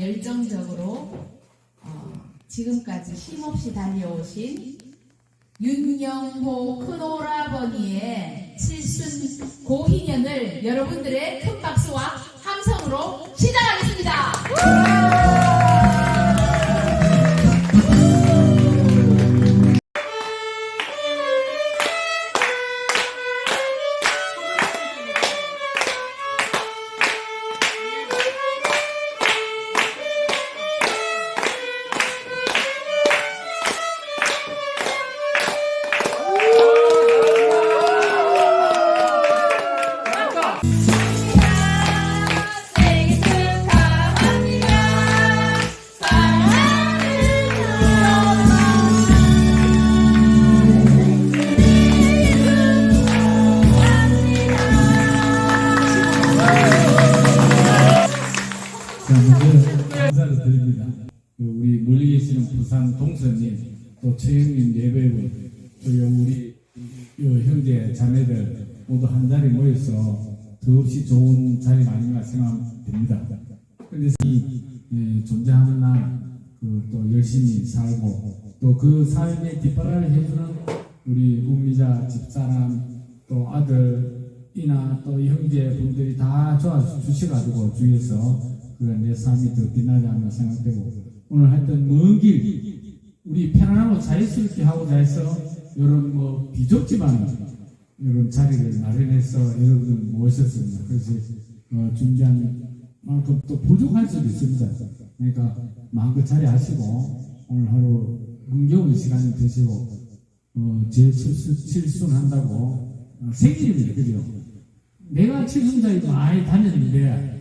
열정적으로 어, 지금까지 힘없이 달려오신 윤영호 큰오라버니의 칠순 고희년을 여러분들의 큰 박수와 함성으로 더없이 좋은 자리가 아닌가 생각됩니다. 그런데 이 예, 존재하는 날, 그또 열심히 살고 또 그 삶의 뒷바라를 해주는 우리 우미자 집사람 또 아들이나 또 형제분들이 다 도와주셔가지고 주위에서 그내 삶이 더 빛나지 않나 생각되고 오늘 하여튼 먼 길 우리 편안하고 자유스럽게 하고자 해서 이런 뭐 비좁지만 이런 자리를 마련해서 여러분들 모셨습니다. 그래서 어, 준비한 만큼 또 부족할 수도 있습니다. 그러니까 마음껏 자리하시고 오늘 하루 흥겨운 시간이 되시고 어, 제 칠순, 칠순한다고 어, 생일입니다. 그죠? 내가 칠순자에 많이 다녔는데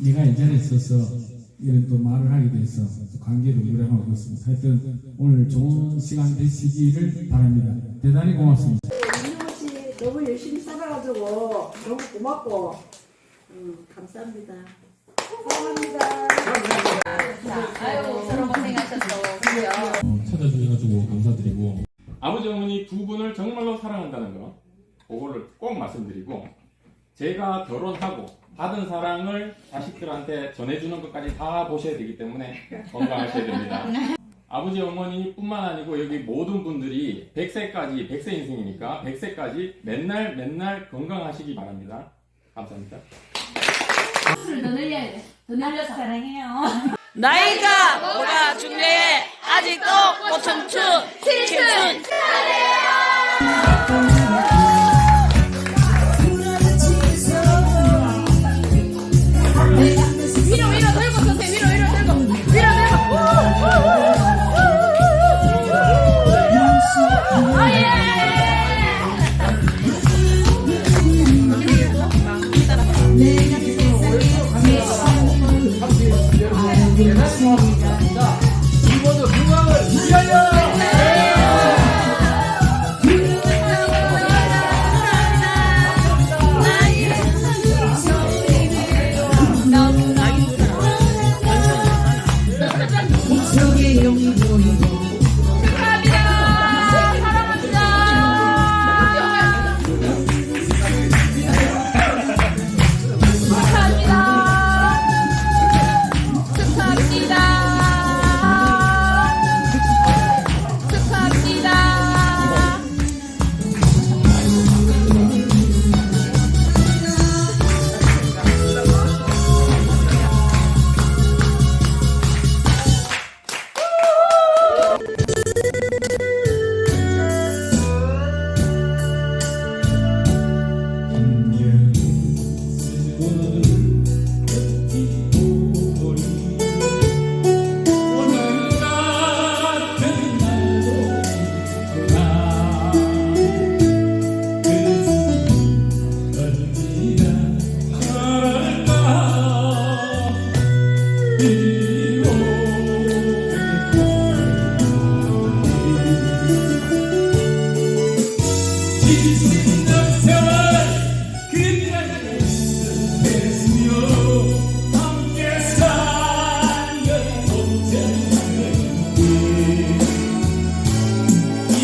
내가 예전에 있어서 이런 또 말을 하게 돼서 또 관계도 무량하고 있습니다. 하여튼 오늘 좋은 시간 되시기를 바랍니다. 대단히 고맙습니다. 너무 열심히 살아가지고 너무 고맙고 음, 감사합니다. 사랑합니다. 자, 아유, 서로 고생하셨어. 그죠? 어, 찾아주셔가지고 감사드리고 아버지 어머니 두 분을 정말로 사랑한다는 거 그거를 꼭 말씀드리고 제가 결혼하고 받은 사랑을 자식들한테 전해주는 것까지 다 보셔야 되기 때문에 건강하셔야 됩니다. 아버지 어머니 뿐만 아니고 여기 모든 분들이 100세까지 100세 인생이니까 100세까지 맨날 맨날 건강하시기 바랍니다. 감사합니다. 더 늘려야 돼. 더 늘려서. 사랑해요. 나이가 뭐가 중요해 아직도 고청춘 칠순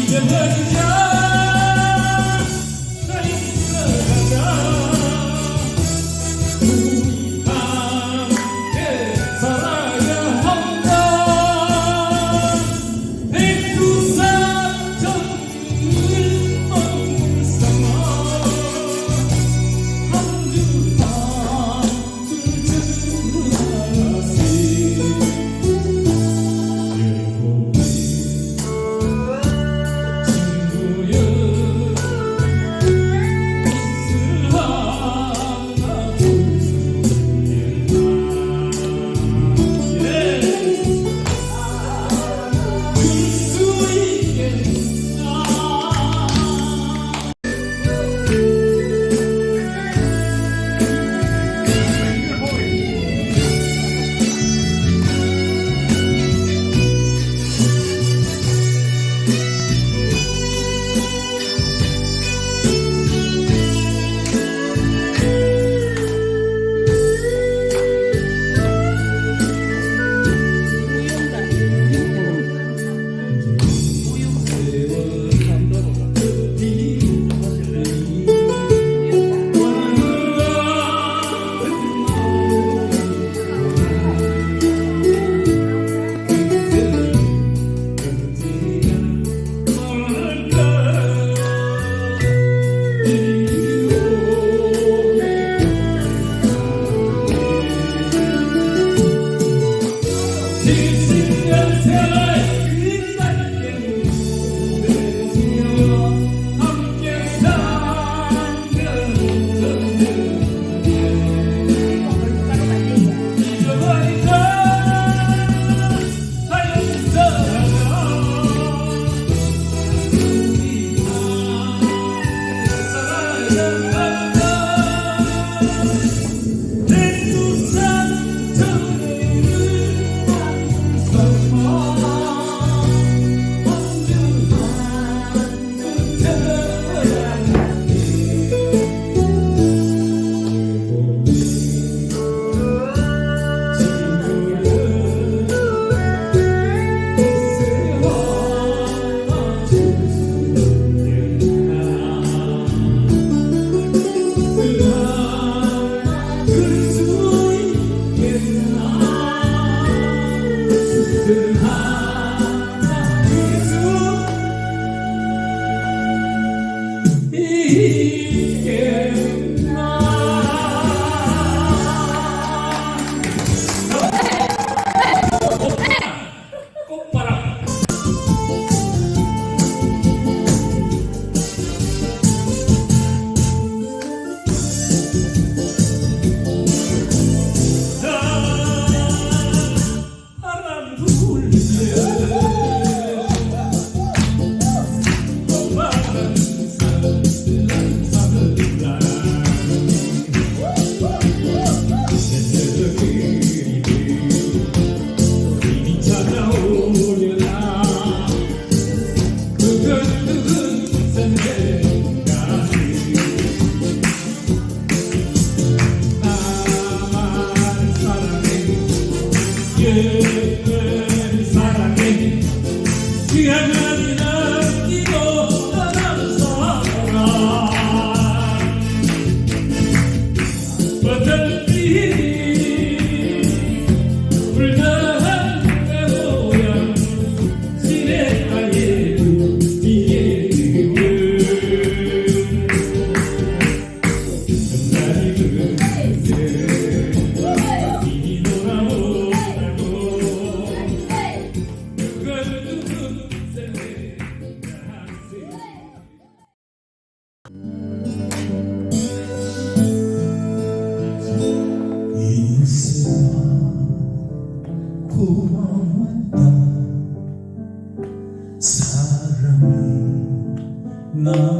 사랑 Yeah.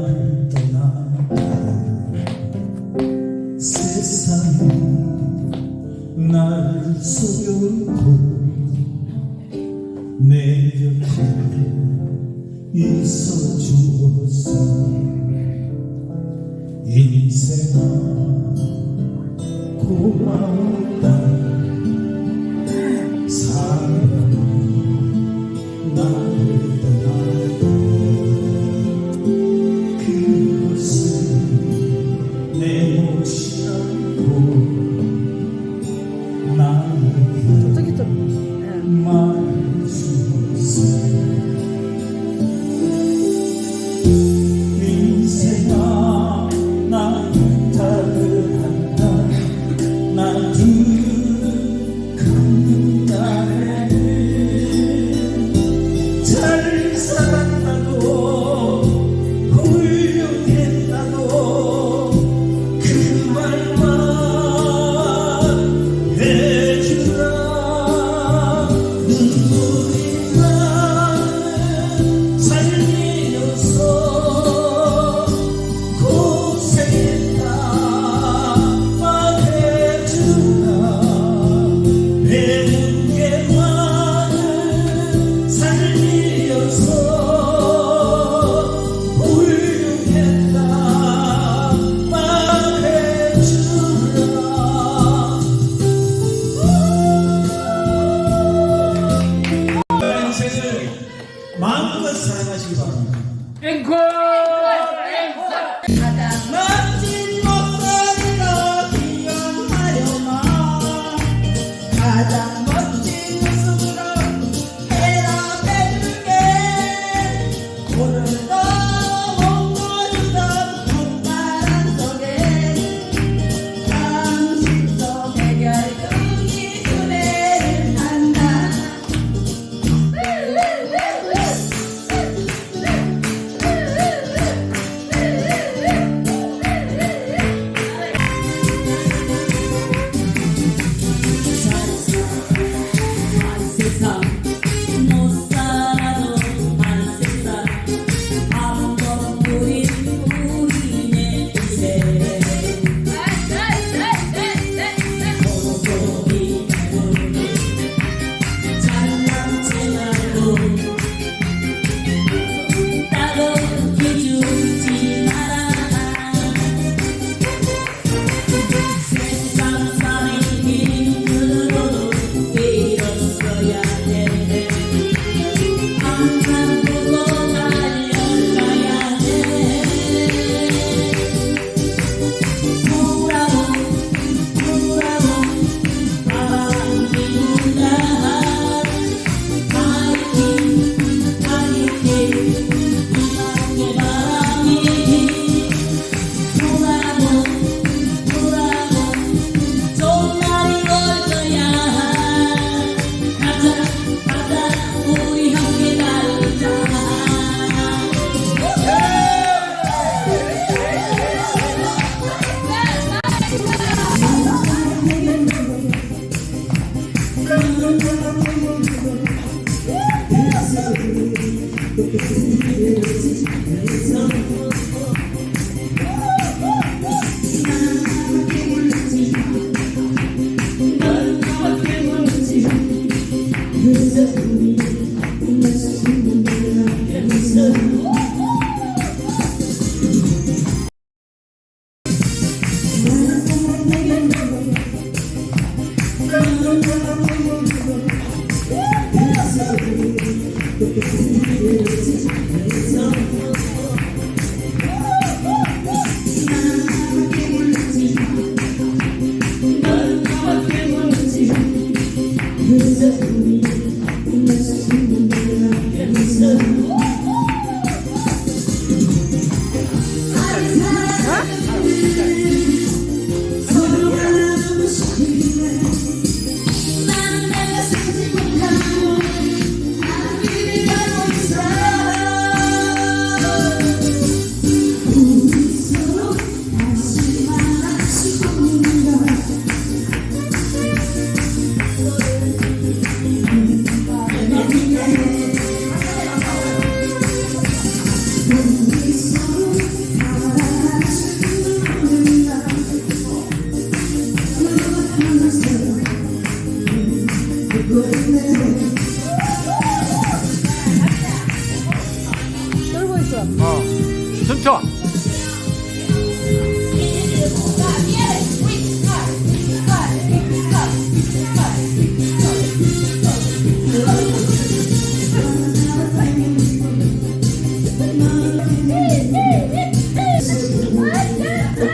나를 떠나가는 세상이 날 속여도 있어 주었어.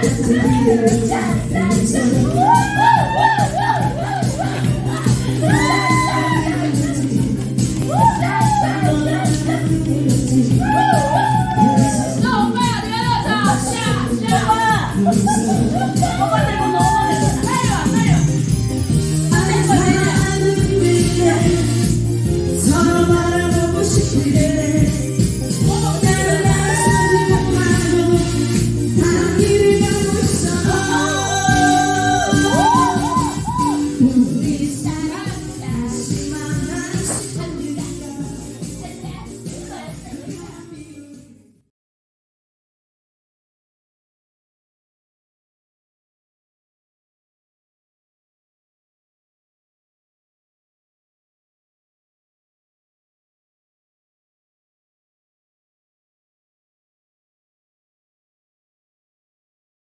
Just a